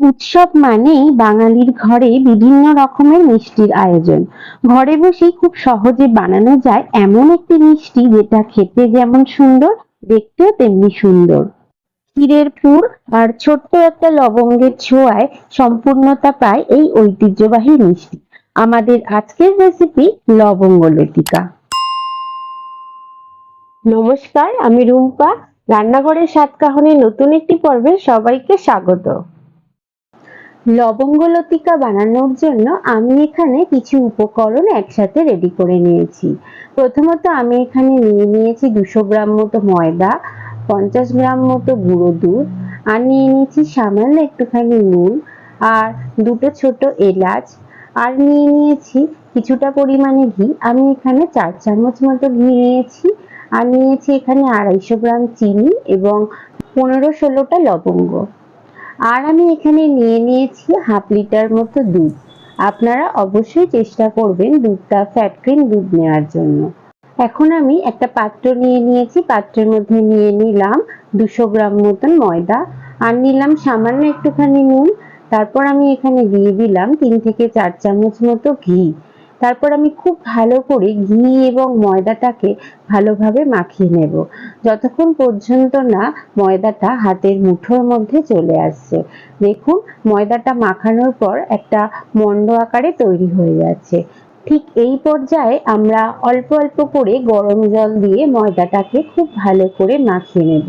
উৎসব মানেই বাঙালির ঘরে বিভিন্ন রকমের মিষ্টির আয়োজন। ঘরে বসেই খুব সহজে বানানো যায় এমন একটি মিষ্টি যেটা খেতে যেমন সুন্দর, দেখতেও তেমনি সুন্দর। ক্ষীরের পুর আর ছোট্ট একটা লবঙ্গের ছোঁয়ায় সম্পূর্ণতা পায় এই ঐতিহ্যবাহী মিষ্টি। আমাদের আজকের রেসিপি লবঙ্গ লতিকা। নমস্কার, আমি রুম্পা। রান্নাঘরের সাতকাহনের নতুন একটি পর্বে সবাইকে স্বাগত। লবঙ্গ লতিকা বানানোর জন্য আমি এখানে কিছু উপকরণ একসাথে রেডি করে নিয়েছি। প্রথমত আমি এখানে নিয়ে নিয়েছি দুশো গ্রাম মতো ময়দা, পঞ্চাশ গ্রাম মতো গুঁড়ো দুধ, আর নিয়ে নিয়েছি সামান্য একটুখানি নুন আর দুটো ছোট এলাচ, আর নিয়ে নিয়েছি কিছুটা পরিমাণে ঘি। আমি এখানে চার চামচ মতো ঘি নিয়েছি, আর নিয়েছি এখানে আড়াইশো গ্রাম চিনি এবং পনেরো ষোলোটা লবঙ্গ। আর আমি এখানে নিয়ে নিয়েছি হাফ লিটার মতো দুধ। আপনারা অবশ্যই চেষ্টা করবেন দুধটা ফ্যাট ক্রিম দুধ নেওয়ার জন্য। এখন আমি একটা পাত্র নিয়ে নিয়েছি, পাত্রের মধ্যে নিয়ে নিলাম দুশো গ্রাম মতন ময়দা। আর নিলাম সামান্য একটুখানি নুন। তারপর আমি এখানে দিয়ে দিলাম তিন থেকে চার চামচ মতো ঘি। তারপর আমি খুব ভালো করে ঘি এবং ময়দাটাকে ভালোভাবে মাখিয়ে নেব। যতক্ষণ পর্যন্ত না ময়দাটা হাতের মুঠোর মধ্যে চলে আসছে। দেখুন, ময়দাটা মাখানোর পর একটা মন্ড আকারে তৈরি হয়ে যাচ্ছে। ঠিক এই পর্যায়ে আমরা অল্প অল্প করে গরম জল দিয়ে ময়দাটাকে খুব ভালো করে মাখিয়ে নেব।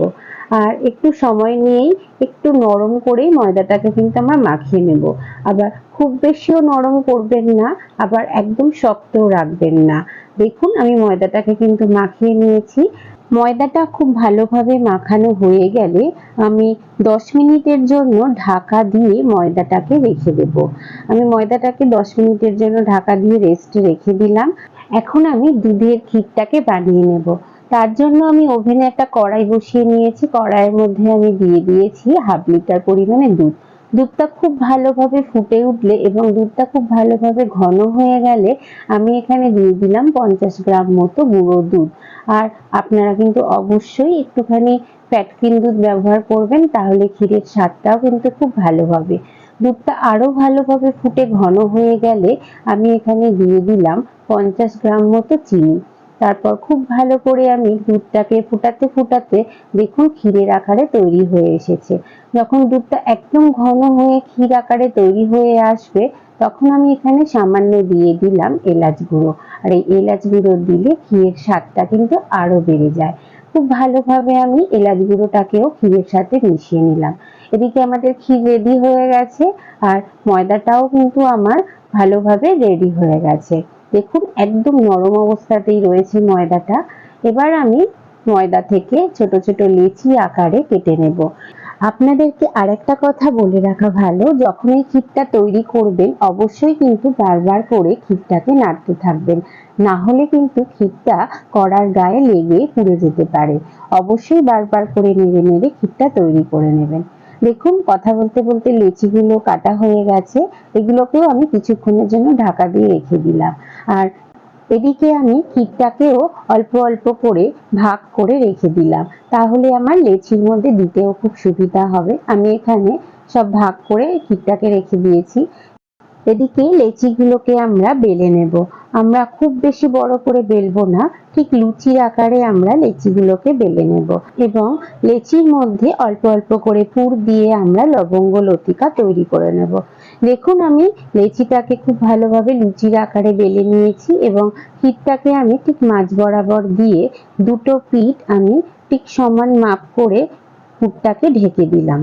আর একটু সময় নিয়েই একটু নরম করেই ময়দাটাকে কিন্তু আমরা মাখিয়ে নেব। আবার খুব বেশিও নরম করবেন না, আবার একদম শক্তও রাখবেন না। দেখুন, আমি ময়দাটাকে কিন্তু মাখিয়ে নিয়েছি। ময়দাটা খুব ভালোভাবে মাখানো হয়ে গেলে আমি দশ মিনিটের জন্য ঢাকা দিয়ে ময়দাটাকে রেখে দেব। আমি ময়দাটাকে দশ মিনিটের জন্য ঢাকা দিয়ে রেস্টে রেখে দিলাম। এখন আমি দুধের ক্ষীরটাকে বানিয়ে নেব। তার জন্য আমি ওভেনে একটা কড়াই বসিয়ে নিয়েছি। কড়াইয়ের মধ্যে আমি দিয়ে দিয়েছি হাফ লিটার পরিমাণে দুধ। দুধটা খুব ভালোভাবে ফুটে উঠলে এবং দুধটা খুব ভালোভাবে ঘন হয়ে গেলে আমি এখানে দিয়ে দিলাম পঞ্চাশ গ্রাম মতো গুঁড়ো দুধ। আর আপনারা কিন্তু অবশ্যই একটুখানি ফ্যাটকিন দুধ ব্যবহার করবেন, তাহলে ক্ষীরের স্বাদটাও কিন্তু খুব ভালো হবে। দুধটা আরও ভালোভাবে ফুটে ঘন হয়ে গেলে আমি এখানে দিয়ে দিলাম পঞ্চাশ গ্রাম মতো চিনি। তারপর খুব ভালো করে আমি দুধটাকে ফুটাতে ফুটাতে দেখুন ক্ষীরের আকারে তৈরি হয়ে এসেছে। যখন দুধটা একদম ঘন হয়ে ক্ষীর আকারে তৈরি হয়ে আসবে, তখন আমি এখানে সামান্য দিয়ে দিলাম এলাচ গুঁড়ো। আর এই এলাচ গুঁড়ো দিলে ক্ষীরের স্বাদটা কিন্তু আরও বেড়ে যায়। খুব ভালোভাবে আমি এলাচ গুঁড়োটাকেও ক্ষীরের সাথে মিশিয়ে নিলাম। এদিকে আমাদের ক্ষীর রেডি হয়ে গেছে, আর ময়দাটাও কিন্তু আমার ভালোভাবে রেডি হয়ে গেছে। দেখুন, একদম নরম অবস্থাতেই রয়েছে ময়দাটা। এবার আমি ময়দা থেকে ছোট ছোট লেচি আকারে কেটে নেব। আপনাদেরকে আরেকটা কথা বলে রাখা ভালো, যখন এই ক্ষীরটা তৈরি করবেন, অবশ্যই কিন্তু বারবার করে ক্ষীরটাকে নাড়তে থাকবেন। না হলে কিন্তু ক্ষীরটা কড়ার গায়ে লেগে পুড়ে যেতে পারে। অবশ্যই বারবার করে নেড়ে নেড়ে ক্ষীরটা তৈরি করে নেবেন। দেখুন, কথা বলতে বলতে লেচিগুলো কাটা হয়ে গেছে। এগুলোকেও আমি কিছুক্ষণের জন্য ঢাকা দিয়ে রেখে দিলাম। আর এদিকে আমি ক্ষীরটাকেও অল্প অল্প করে ভাগ করে রেখে দিলাম। তাহলে আমার লেচির মধ্যে দিতেও খুব সুবিধা হবে। আমি এখানে সব ভাগ করে ক্ষীরটাকে রেখে দিয়েছি। এদিকে লেচিগুলোকে আমরা বেলে নেব। আমরা খুব বেশি বড় করে বেলবো না, ঠিক লুচির আকারে আমরা লেচিগুলোকে বেলে নেব। এবং লেচির মধ্যে অল্প অল্প করে পুর দিয়ে আমরা লবঙ্গ লতিকা তৈরি করে নেব। দেখুন আমি লেচিটাকে খুব ভালোভাবে লুচির আকারে বেলে নিয়েছি এবং পিঠটাকে আমি ঠিক মাঝ বরাবর দিয়ে দুটো পিঠ আমি ঠিক সমান মাপ করে পুরটাকে ঢেকে দিলাম।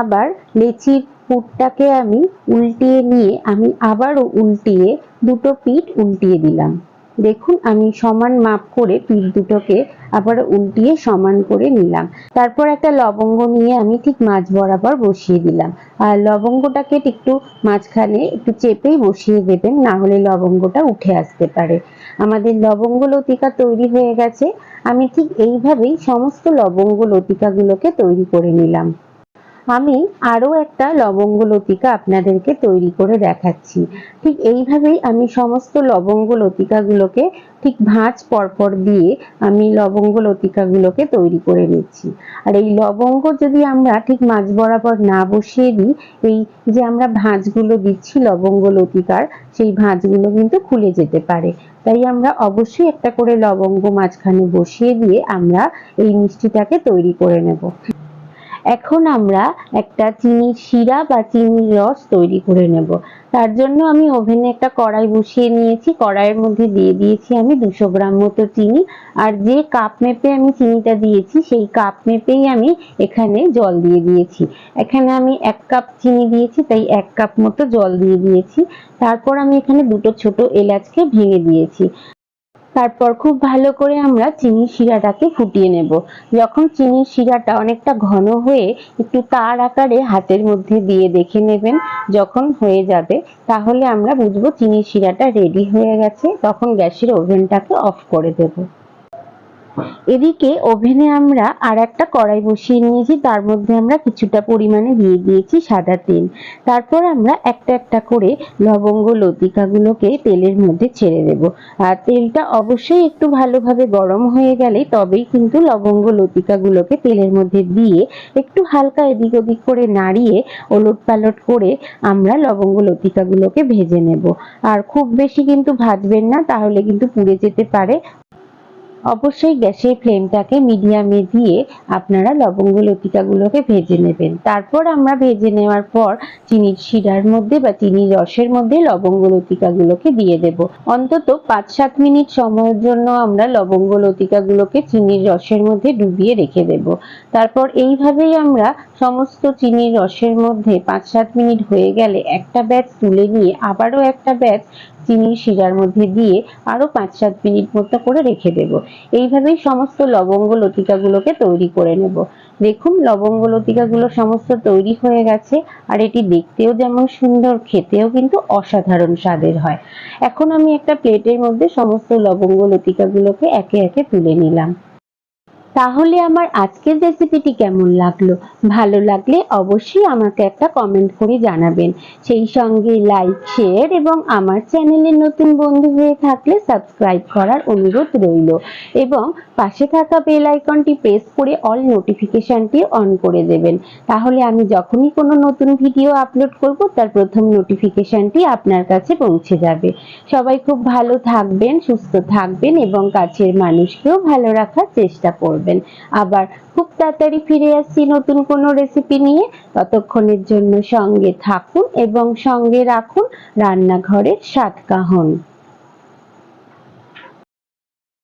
আবার লেচির পুরটাকে আমি উল্টিয়ে নিয়ে আমি আবারও উল্টিয়ে দুটো পিঠ উল্টিয়ে দিলাম। দেখুন, আমি সমান মাপ করে পিঠ দুটোকে আবার উল্টিয়ে সমান করে নিলাম। তারপর একটা লবঙ্গ নিয়ে আমি ঠিক মাছ বরাবর বসিয়ে দিলাম। আর লবঙ্গটাকে একটু মাঝখানে একটু চেপেই বসিয়ে দেবেন, না হলে লবঙ্গটা উঠে আসতে পারে। আমাদের লবঙ্গ লতিকা তৈরি হয়ে গেছে। আমি ঠিক এইভাবেই সমস্ত লবঙ্গ লতিকাগুলোকে তৈরি করে নিলাম। আমি আরও একটা লবঙ্গ লতিকা আপনাদেরকে তৈরি করে দেখাচ্ছি। ঠিক এইভাবেই আমি সমস্ত লবঙ্গ লতিকাগুলোকে ঠিক ভাঁজ পরপর দিয়ে আমি লবঙ্গ লতিকাগুলোকে তৈরি করে নিচ্ছি। আর এই লবঙ্গ যদি আমরা ঠিক মাঝ বরাবর না বসিয়ে দিই, এই যে আমরা ভাঁজগুলো দিচ্ছি লবঙ্গ লতিকার, সেই ভাঁজগুলো কিন্তু খুলে যেতে পারে। তাই আমরা অবশ্যই একটা করে লবঙ্গ মাঝখানে বসিয়ে দিয়ে আমরা এই মিষ্টিটাকে তৈরি করে নেব। এখন আমরা একটা চিনির শিরা বা চিনির রস তৈরি করে নেব। তার জন্য আমি ওভেনে একটা কড়াই বসিয়ে নিয়েছি। কড়াইয়ের মধ্যে দিয়ে দিয়েছি আমি দুশো গ্রাম মতো চিনি। আর যে কাপ মেপে আমি চিনিটা দিয়েছি, সেই কাপ মেপেই আমি এখানে জল দিয়ে দিয়েছি। এখানে আমি এক কাপ চিনি দিয়েছি, তাই এক কাপ মতো জল দিয়ে দিয়েছি। তারপর আমি এখানে দুটো ছোট এলাচকে ভেঙে দিয়েছি। তারপর খুব ভালো করে আমরা চিনির শিরাটাকে ফুটিয়ে নেব। যখন চিনির শিরাটা অনেকটা ঘন হয়ে একটু তার আকারে হাতের মধ্যে দিয়ে দেখে নেবেন যখন হয়ে যাবে, তাহলে আমরা বুঝব চিনির শিরাটা রেডি হয়ে গেছে। তখন গ্যাসের ওভেনটাকে অফ করে দেবো। এদিকে ওভেনে আমরা আর একটা কড়াই বসিয়ে নিয়েছি, তার মধ্যে আমরা কিছুটা পরিমাণে দিয়ে দিয়েছি সাদা তেল। তারপর আমরা একটা একটা করে লবঙ্গ লতিকাগুলোকে তেলের মধ্যে ছেড়ে দেব। আর তেলটা অবশ্যই একটু ভালোভাবে গরম হয়ে গেলে তবেই কিন্তু লবঙ্গ লতিকাগুলোকে তেলের মধ্যে দিয়ে একটু হালকা এদিক ওদিক করে নাড়িয়ে ওলট পালট করে আমরা লবঙ্গ লতিকাগুলোকে ভেজে নেব। আর খুব বেশি কিন্তু ভাজবেন না, তাহলে কিন্তু পুড়ে যেতে পারে। অবশ্যই গ্যাসের ফ্লেমটাকে মিডিয়ামে দিয়ে আপনারা লবঙ্গ লতিকাগুলোকে ভেজে নেবেন। তারপর আমরা ভেজে নেওয়ার পর চিনির শিরার মধ্যে বা চিনির রসের মধ্যে লবঙ্গ লতিকাগুলোকে দিয়ে দেব। অন্তত পাঁচ সাত মিনিট সময়ের জন্য আমরা লবঙ্গ, লতিকাগুলোকে চিনির রসের মধ্যে ডুবিয়ে রেখে দেব। তারপর এইভাবেই আমরা সমস্ত চিনির রসের মধ্যে পাঁচ সাত মিনিট হয়ে গেলে একটা ব্যাচ তুলে নিয়ে আবারও একটা ব্যাচ চিনি শিরার মধ্যে দিয়ে আরও পাঁচ সাত মিনিট মতো করে রেখে দেব। এইভাবেই সমস্ত লবঙ্গ লতিকাগুলোকে তৈরি করে নেব। দেখুন, লবঙ্গ লতিকাগুলো সমস্ত তৈরি হয়ে গেছে আর এটি দেখতেও যেমন সুন্দর, খেতেও কিন্তু অসাধারণ স্বাদের হয়। এখন আমি একটা প্লেটের মধ্যে সমস্ত লবঙ্গ লতিকাগুলোকে একে একে তুলে নিলাম। তাহলে আমার আজকের রেসিপিটি কেমন লাগল? ভালো লাগলে অবশ্যই আমাকে একটা কমেন্ট করে জানাবেন। সেই সঙ্গে লাইক শেয়ার এবং আমার চ্যানেলের নতুন বন্ধু হয়ে থাকলে সাবস্ক্রাইব করার অনুরোধ রইল। এবং পাশে থাকা বেল আইকনটি প্রেস করে অল নোটিফিকেশনটি অন করে দেবেন। তাহলে আমি যখনই কোনো নতুন ভিডিও আপলোড করব, তার প্রথম নোটিফিকেশনটি আপনার কাছে পৌঁছে যাবে। সবাই খুব ভালো থাকবেন, সুস্থ থাকবেন এবং কাছের মানুষকেও ভালো রাখার চেষ্টা করবেন। আবার খুব তাড়াতাড়ি ফিরে আসছি নতুন কোনো রেসিপি নিয়ে। ততক্ষণের জন্য সঙ্গে থাকুন এবং সঙ্গে রাখুন রান্নাঘরের স্বাদ কাহন।